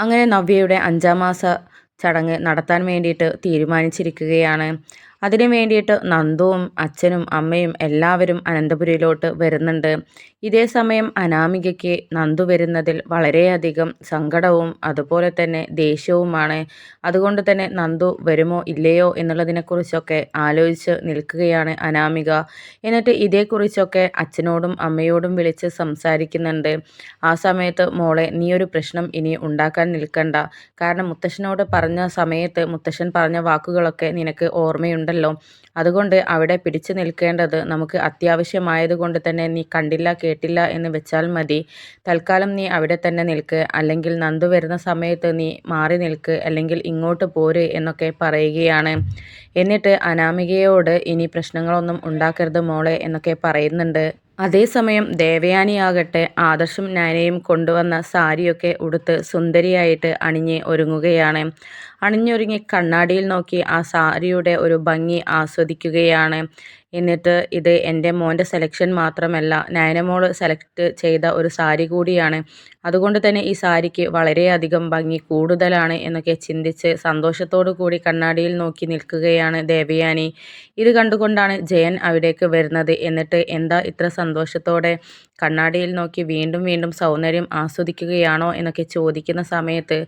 അങ്ങനെ നവ്യയുടെ അഞ്ചാം മാസ ചടങ്ങ് നടത്താൻ വേണ്ടിയിട്ട് തീരുമാനിച്ചിരിക്കുകയാണ്. അതിനു വേണ്ടിയിട്ട് നന്ദുവും അച്ഛനും അമ്മയും എല്ലാവരും അനന്തപുരിയിലോട്ട് വരുന്നുണ്ട്. ഇതേ സമയം അനാമികയ്ക്ക് നന്ദു വരുന്നതിൽ വളരെയധികം സങ്കടവും അതുപോലെ തന്നെ ദേഷ്യവുമാണ്. അതുകൊണ്ട് തന്നെ നന്ദു വരുമോ ഇല്ലയോ എന്നുള്ളതിനെക്കുറിച്ചൊക്കെ ആലോചിച്ച് നിൽക്കുകയാണ് അനാമിക. എന്നിട്ട് ഇതേക്കുറിച്ചൊക്കെ അച്ഛനോടും അമ്മയോടും വിളിച്ച് സംസാരിക്കുന്നുണ്ട്. ആ സമയത്ത് മോളെ നീ ഒരു പ്രശ്നം ഇനി ഉണ്ടാക്കാൻ നിൽക്കണ്ട. കാരണം മുത്തശ്ശനോട് പറഞ്ഞ സമയത്ത് മുത്തശ്ശൻ പറഞ്ഞ വാക്കുകളൊക്കെ നിനക്ക് ഓർമ്മയുണ്ടല്ലോ അതുകൊണ്ട് അവിടെ പിടിച്ചു നിൽക്കേണ്ടത് നമുക്ക് അത്യാവശ്യമായതുകൊണ്ട് തന്നെ നീ കണ്ടില്ല കേട്ടില്ല എന്ന് വെച്ചാൽ മതി. തൽക്കാലം നീ അവിടെ തന്നെ നിൽക്ക്. അല്ലെങ്കിൽ നന്ദു വരുന്ന സമയത്ത് നീ മാറി നിൽക്ക്. അല്ലെങ്കിൽ ഇങ്ങോട്ട് പോര് എന്നൊക്കെ പറയുകയാണ്. എന്നിട്ട് അനാമികയോട് ഇനി പ്രശ്നങ്ങളൊന്നും ഉണ്ടാക്കരുത് മോളെ എന്നൊക്കെ പറയുന്നുണ്ട്. അതേസമയം ദേവയാനിയാകട്ടെ ആദർശം നാനയും കൊണ്ടുവന്ന സാരിയൊക്കെ ഉടുത്ത് സുന്ദരിയായിട്ട് അണിഞ്ഞ് ഒരുങ്ങുകയാണ്. അണിഞ്ഞൊരുങ്ങി കണ്ണാടിയിൽ നോക്കി ആ സാരിയുടെ ഒരു ഭംഗി ആസ്വദിക്കുകയാണ്. എന്നിട്ട് ഇത് എന്റെ മോന്റെ സെലക്ഷൻ മാത്രമല്ല നയനമോൾ സെലക്ട് ചെയ്ത ഒരു സാരി കൂടിയാണ്. അതുകൊണ്ട് തന്നെ ഈ സാരിക്ക് വളരെയധികം ഭംഗി കൂടുതലാണ് എന്നൊക്കെ ചിന്തിച്ച് സന്തോഷത്തോടു കൂടി കണ്ണാടിയിൽ നോക്കി നിൽക്കുകയാണ് ദേവയാനി. ഇത് കണ്ടുകൊണ്ടാണ് ജയൻ അവിടേക്ക് വരുന്നത്. എന്നിട്ട് എന്താ ഇത്ര സന്തോഷത്തോടെ കണ്ണാടിയിൽ നോക്കി വീണ്ടും വീണ്ടും സൗന്ദര്യം ആസ്വദിക്കുകയാണോ എന്നൊക്കെ ചോദിക്കുന്ന സമയത്ത്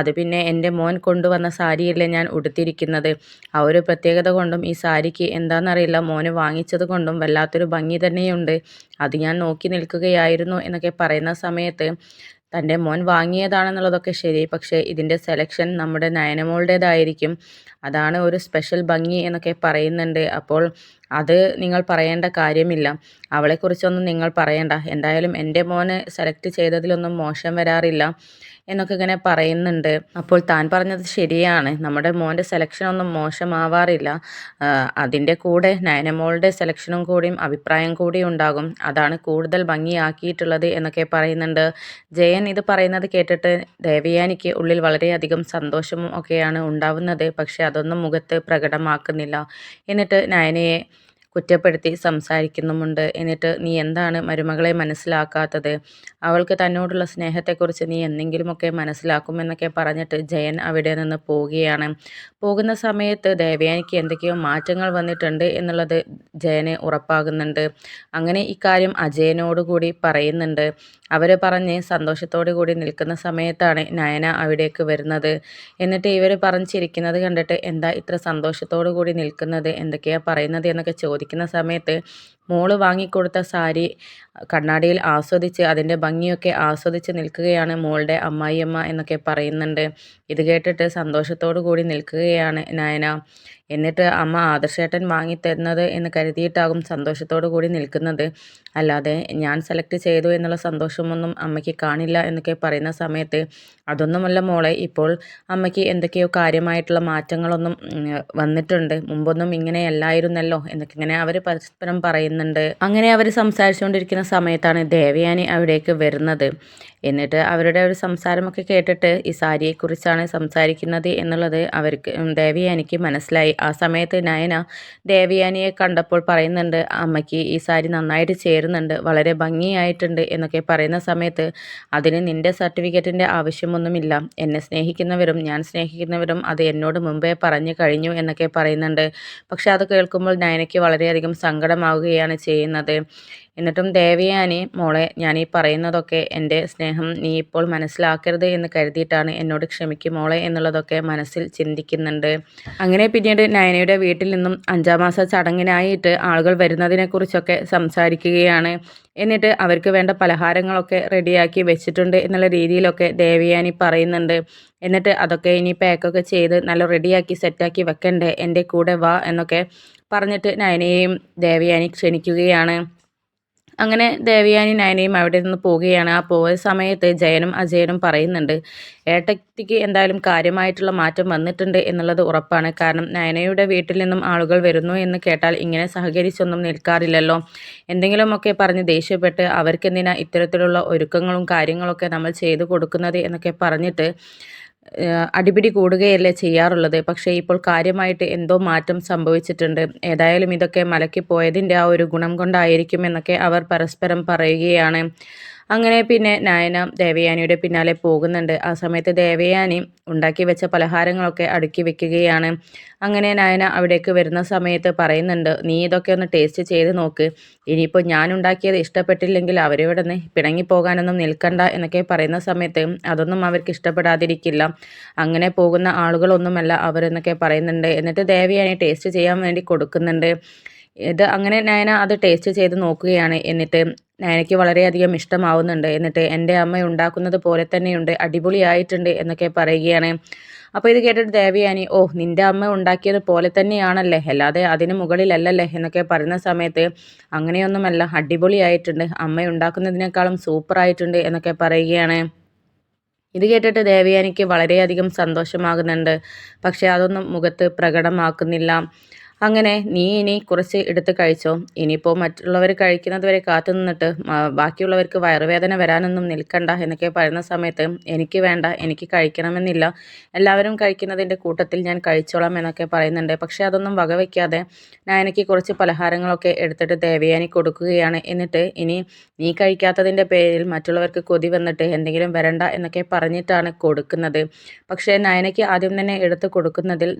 അത് പിന്നെ എന്റെ മോൻ കൊണ്ടുവന്ന സാരിയല്ലേ ഞാൻ ഉടുത്തിരിക്കുന്നത്. ആ ഒരു പ്രത്യേകത കൊണ്ടും ഈ സാരിക്ക് എന്താണെന്നറിയില്ല. മോന് വാങ്ങിച്ചത് കൊണ്ടും വല്ലാത്തൊരു ഭംഗി തന്നെയുണ്ട്. അത് ഞാൻ നോക്കി നിൽക്കുകയായിരുന്നു എന്നൊക്കെ പറയുന്ന സമയത്ത് തന്റെ മോൻ വാങ്ങിയതാണെന്നുള്ളതൊക്കെ ശരി. പക്ഷേ ഇതിന്റെ സെലക്ഷൻ നമ്മുടെ നയനമോളുടേതായിരിക്കും. അതാണ് ഒരു സ്പെഷ്യൽ ഭംഗി എന്നൊക്കെ പറയുന്നുണ്ട്. അപ്പോൾ അത് നിങ്ങൾ പറയേണ്ട കാര്യമില്ല. അവളെക്കുറിച്ചൊന്നും നിങ്ങൾ പറയണ്ട. എന്തായാലും എന്റെ മോനെ സെലക്ട് ചെയ്തതിലൊന്നും മോശം വരാറില്ല എന്നൊക്കെ ഇങ്ങനെ പറയുന്നുണ്ട്. അപ്പോൾ താൻ പറഞ്ഞത് ശരിയാണ്. നമ്മുടെ മോന്റെ സെലക്ഷനൊന്നും മോശമാവാറില്ല. അതിന്റെ കൂടെ നയനമോളുടെ സെലക്ഷനും കൂടിയും അഭിപ്രായം കൂടി ഉണ്ടാകും. അതാണ് കൂടുതൽ ഭംഗിയാക്കിയിട്ടുള്ളത് എന്നൊക്കെ പറയുന്നുണ്ട്. ജയൻ ഇത് പറയുന്നത് കേട്ടിട്ട് ദേവയാനിക്ക് ഉള്ളിൽ വളരെയധികം സന്തോഷവും ഒക്കെയാണ് ഉണ്ടാവുന്നത്. പക്ഷേ അതൊന്നും മുഖത്ത് പ്രകടമാക്കുന്നില്ല. എന്നിട്ട് നയനയെ കുറ്റപ്പെടുത്തി സംസാരിക്കുന്നുമുണ്ട്. എന്നിട്ട് നീ എന്താണ് മരുമകളെ മനസ്സിലാക്കാത്തത്? അവൾക്ക് തന്നോടുള്ള സ്നേഹത്തെക്കുറിച്ച് നീ എന്തെങ്കിലുമൊക്കെ മനസ്സിലാക്കുമെന്നൊക്കെ പറഞ്ഞിട്ട് ജയൻ അവിടെ നിന്ന് പോവുകയാണ്. പോകുന്ന സമയത്ത് ദേവയാനിക്ക് എന്തൊക്കെയോ മാറ്റങ്ങൾ വന്നിട്ടുണ്ട് എന്നുള്ളത് ജയന് ഉറപ്പാകുന്നുണ്ട്. അങ്ങനെ ഇക്കാര്യം അജയനോട് കൂടി പറയുന്നുണ്ട്. അവർ പറഞ്ഞ് സന്തോഷത്തോടു കൂടി നിൽക്കുന്ന സമയത്താണ് നയന അവിടേക്ക് വരുന്നത്. എന്നിട്ട് ഇവർ പറഞ്ഞിരിക്കുന്നത് കണ്ടിട്ട് എന്താ ഇത്ര സന്തോഷത്തോടു കൂടി നിൽക്കുന്നത് എന്തൊക്കെയാണ് പറയുന്നത് എന്നൊക്കെ ചോദിക്കുന്ന സമയത്ത് മോൾ വാങ്ങിക്കൊടുത്ത സാരി കണ്ണാടിയിൽ ആസ്വദിച്ച് അതിന്റെ ഭംഗിയൊക്കെ ആസ്വദിച്ച് നിൽക്കുകയാണ് മോളുടെ അമ്മായിയമ്മ എന്നൊക്കെ പറയുന്നുണ്ട്. ഇത് കേട്ടിട്ട് സന്തോഷത്തോടു കൂടി നിൽക്കുകയാണ് നയന. എന്നിട്ട് അമ്മ ആദർശേട്ടൻ വാങ്ങിത്തരുന്നത് എന്ന് കരുതിയിട്ടാകും സന്തോഷത്തോടു കൂടി നിൽക്കുന്നത്. അല്ലാതെ ഞാൻ സെലക്ട് ചെയ്തു എന്നുള്ള സന്തോഷമൊന്നും അമ്മയ്ക്ക് കാണില്ല എന്നൊക്കെ പറയുന്ന സമയത്ത് അതൊന്നുമല്ല മോളെ ഇപ്പോൾ അമ്മയ്ക്ക് എന്തൊക്കെയോ കാര്യമായിട്ടുള്ള മാറ്റങ്ങളൊന്നും വന്നിട്ടുണ്ട്. മുമ്പൊന്നും ഇങ്ങനെയല്ലായിരുന്നല്ലോ എന്നൊക്കെ ഇങ്ങനെ അവർ പരസ്പരം പറയുന്നുണ്ട്. അങ്ങനെ അവർ സംസാരിച്ചുകൊണ്ടിരിക്കുന്ന സമയത്താണ് ദേവയാനി അവിടേക്ക് വരുന്നത്. എന്നിട്ട് അവരുടെ ഒരു സംസാരമൊക്കെ കേട്ടിട്ട് ഈ സാരിയെക്കുറിച്ചാണ് സംസാരിക്കുന്നത് എന്നുള്ളത് അവർക്ക് ദേവയാനിക്ക് മനസ്സിലായി. ആ സമയത്ത് നയന ദേവയാനിയെ കണ്ടപ്പോൾ പറയുന്നുണ്ട് അമ്മയ്ക്ക് ഈ സാരി നന്നായിട്ട് ചേരുന്നുണ്ട് വളരെ ഭംഗിയായിട്ടുണ്ട് എന്നൊക്കെ പറയുന്ന സമയത്ത് അതിന് നിന്റെ സർട്ടിഫിക്കറ്റിന്റെ ആവശ്യമൊന്നുമില്ല. എന്നെ സ്നേഹിക്കുന്നവരും ഞാൻ സ്നേഹിക്കുന്നവരും അത് എന്നോട് മുമ്പേ പറഞ്ഞു കഴിഞ്ഞു എന്നൊക്കെ പറയുന്നുണ്ട്. പക്ഷെ അത് കേൾക്കുമ്പോൾ നയനയ്ക്ക് വളരെയധികം സങ്കടമാവുകയാണ് ചെയ്യുന്നത്. എന്നിട്ടും ദേവയാനി മോളെ ഞാൻ ഈ പറയുന്നതൊക്കെ എന്റെ സ്നേഹം നീ ഇപ്പോൾ മനസ്സിലാക്കരുത് എന്ന് കരുതിയിട്ടാണ് എന്നോട് ക്ഷമിക്കും മോളെ എന്നുള്ളതൊക്കെ മനസ്സിൽ ചിന്തിക്കുന്നുണ്ട്. അങ്ങനെ പിന്നീട് നയനയുടെ വീട്ടിൽ നിന്നും അഞ്ചാം മാസ ചടങ്ങിനായിട്ട് ആളുകൾ വരുന്നതിനെക്കുറിച്ചൊക്കെ സംസാരിക്കുകയാണ്. എന്നിട്ട് അവർക്ക് വേണ്ട പലഹാരങ്ങളൊക്കെ റെഡിയാക്കി വെച്ചിട്ടുണ്ട് എന്നുള്ള രീതിയിലൊക്കെ ദേവയാനി പറയുന്നുണ്ട്. എന്നിട്ട് അതൊക്കെ ഇനി പാക്കൊക്കെ ചെയ്ത് നല്ല റെഡിയാക്കി സെറ്റാക്കി വെക്കണ്ടേ? എന്റെ കൂടെ വാ എന്നൊക്കെ പറഞ്ഞിട്ട് നയനയെയും ദേവയാനി ക്ഷണിക്കുകയാണ്. അങ്ങനെ ദേവയാനി നയനയും അവിടെ നിന്ന് പോവുകയാണ്. ആ പോയ സമയത്ത് ജയനും അജയനും പറയുന്നുണ്ട് ഏട്ടത്തിക്ക് എന്തായാലും കാര്യമായിട്ടുള്ള മാറ്റം വന്നിട്ടുണ്ട് എന്നുള്ളത് ഉറപ്പാണ്. കാരണം നയനയുടെ വീട്ടിൽ നിന്നും ആളുകൾ വരുന്നു എന്ന് കേട്ടാൽ ഇങ്ങനെ സഹകരിച്ചൊന്നും നിൽക്കാറില്ലല്ലോ. എന്തെങ്കിലുമൊക്കെ പറഞ്ഞ് ദേഷ്യപ്പെട്ട് അവർക്കെന്തിനാ ഇത്തരത്തിലുള്ള ഒരുക്കങ്ങളും കാര്യങ്ങളൊക്കെ നമ്മൾ ചെയ്തു കൊടുക്കുന്നത് എന്നൊക്കെ പറഞ്ഞിട്ട് അടിപിടി കൂടുകയല്ലേ ചെയ്യാറുള്ളത്? പക്ഷേ ഇപ്പോൾ കാര്യമായിട്ട് എന്തോ മാറ്റം സംഭവിച്ചിട്ടുണ്ട്. ഏതായാലും ഇതൊക്കെ മലക്കി പോയതിന്റെ ആ ഒരു ഗുണം കൊണ്ടായിരിക്കും എന്നൊക്കെ അവർ പരസ്പരം പറയുകയാണ്. അങ്ങനെ പിന്നെ നയന ദേവയാനിയുടെ പിന്നാലെ പോകുന്നുണ്ട്. ആ സമയത്ത് ദേവയാനി ഉണ്ടാക്കി വെച്ച പലഹാരങ്ങളൊക്കെ അടുക്കി വെക്കുകയാണ്. അങ്ങനെ നയന അവിടേക്ക് വരുന്ന സമയത്ത് പറയുന്നുണ്ട് നീ ഇതൊക്കെ ഒന്ന് ടേസ്റ്റ് ചെയ്ത് നോക്ക്. ഇനിയിപ്പോൾ ഞാൻ ഉണ്ടാക്കിയത് ഇഷ്ടപ്പെട്ടില്ലെങ്കിൽ അവരിവിടെ നിന്ന് പിണങ്ങിപ്പോകാനൊന്നും നിൽക്കണ്ട എന്നൊക്കെ പറയുന്ന സമയത്ത് അതൊന്നും അവർക്ക് ഇഷ്ടപ്പെടാതിരിക്കില്ല. അങ്ങനെ പോകുന്ന ആളുകളൊന്നുമല്ല അവരെന്നൊക്കെ പറയുന്നുണ്ട്. എന്നിട്ട് ദേവയാനി ടേസ്റ്റ് ചെയ്യാൻ വേണ്ടി കൊടുക്കുന്നുണ്ട്. ഇത് അങ്ങനെ നയന അത് ടേസ്റ്റ് ചെയ്ത് നോക്കുകയാണ്. എന്നിട്ട് നയനയ്ക്ക് വളരെയധികം ഇഷ്ടമാവുന്നുണ്ട്. എന്നിട്ട് എന്റെ അമ്മ ഉണ്ടാക്കുന്നത് പോലെ തന്നെയുണ്ട്. അടിപൊളിയായിട്ടുണ്ട് എന്നൊക്കെ പറയുകയാണ്. അപ്പോൾ ഇത് കേട്ടിട്ട് ദേവയാനി ഓ നിന്റെ അമ്മ ഉണ്ടാക്കിയത് പോലെ തന്നെയാണല്ലേ? അല്ലാതെ അതിന് മുകളിലല്ലല്ലേ? എന്നൊക്കെ പറയുന്ന സമയത്ത് അങ്ങനെയൊന്നുമല്ല അടിപൊളിയായിട്ടുണ്ട്. അമ്മ ഉണ്ടാക്കുന്നതിനേക്കാളും സൂപ്പറായിട്ടുണ്ട് എന്നൊക്കെ പറയുകയാണ്. ഇത് കേട്ടിട്ട് ദേവയാനിക്ക് വളരെയധികം സന്തോഷമാകുന്നുണ്ട്. പക്ഷേ അതൊന്നും മുഖത്ത് പ്രകടമാക്കുന്നില്ല. അങ്ങനെ നീ ഇനി കുറച്ച് എടുത്ത് കഴിച്ചോ. ഇനിയിപ്പോൾ മറ്റുള്ളവർ കഴിക്കുന്നത് വരെ കാത്തു നിന്നിട്ട് ബാക്കിയുള്ളവർക്ക് വയറുവേദന വരാനൊന്നും നിൽക്കണ്ട എന്നൊക്കെ പറയുന്ന സമയത്ത് എനിക്ക് വേണ്ട എനിക്ക് കഴിക്കണമെന്നില്ല. എല്ലാവരും കഴിക്കുന്നതിന്റെ കൂട്ടത്തിൽ ഞാൻ കഴിച്ചോളാം എന്നൊക്കെ പറയുന്നുണ്ട്. പക്ഷേ അതൊന്നും വകവയ്ക്കാതെ ഞാൻ എനിക്ക് കുറച്ച് പലഹാരങ്ങളൊക്കെ എടുത്തിട്ട് ദേവയാനി കൊടുക്കുകയാണ്. എന്നിട്ട് ഇനി നീ കഴിക്കാത്തതിന്റെ പേരിൽ മറ്റുള്ളവർക്ക് കൊതി വന്നിട്ട് എന്തെങ്കിലും വരണ്ട എന്നൊക്കെ പറഞ്ഞിട്ടാണ് കൊടുക്കുന്നത്. പക്ഷേ നയനയ്ക്ക് ആദ്യം തന്നെ എടുത്ത് കൊടുക്കുന്നതിൽ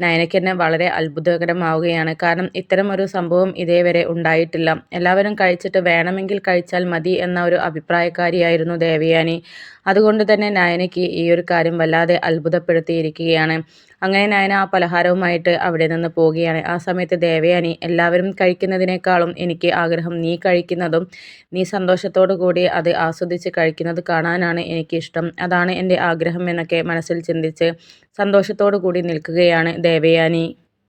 നയനയ്ക്ക് തന്നെ വളരെ അത്ഭുതകരമാവുകയാണ്. കാരണം ഇത്തരം ഒരു സംഭവം ഇതേവരെ ഉണ്ടായിട്ടില്ല. എല്ലാവരും കഴിച്ചിട്ട് വേണമെങ്കിൽ കഴിച്ചാൽ മതി എന്ന ഒരു അഭിപ്രായക്കാരിയായിരുന്നു ദേവയാനി. അതുകൊണ്ട് തന്നെ നയനയ്ക്ക് ഈ ഒരു കാര്യം വല്ലാതെ അത്ഭുതപ്പെടുത്തിയിരിക്കുകയാണ്. അങ്ങനെ നയന ആ പലഹാരവുമായിട്ട് അവിടെ നിന്ന് പോവുകയാണ്. ആ സമയത്ത് ദേവയാനി എല്ലാവരും കഴിക്കുന്നതിനേക്കാളും എനിക്ക് ആഗ്രഹം നീ കഴിക്കുന്നതും നീ സന്തോഷത്തോടു കൂടി അത് ആസ്വദിച്ച് കഴിക്കുന്നത് കാണാനാണ് എനിക്കിഷ്ടം. അതാണ് എന്റെ ആഗ്രഹം എന്നൊക്കെ മനസ്സിൽ ചിന്തിച്ച് സന്തോഷത്തോടു കൂടി നിൽക്കുകയാണ് ദേവയാനി.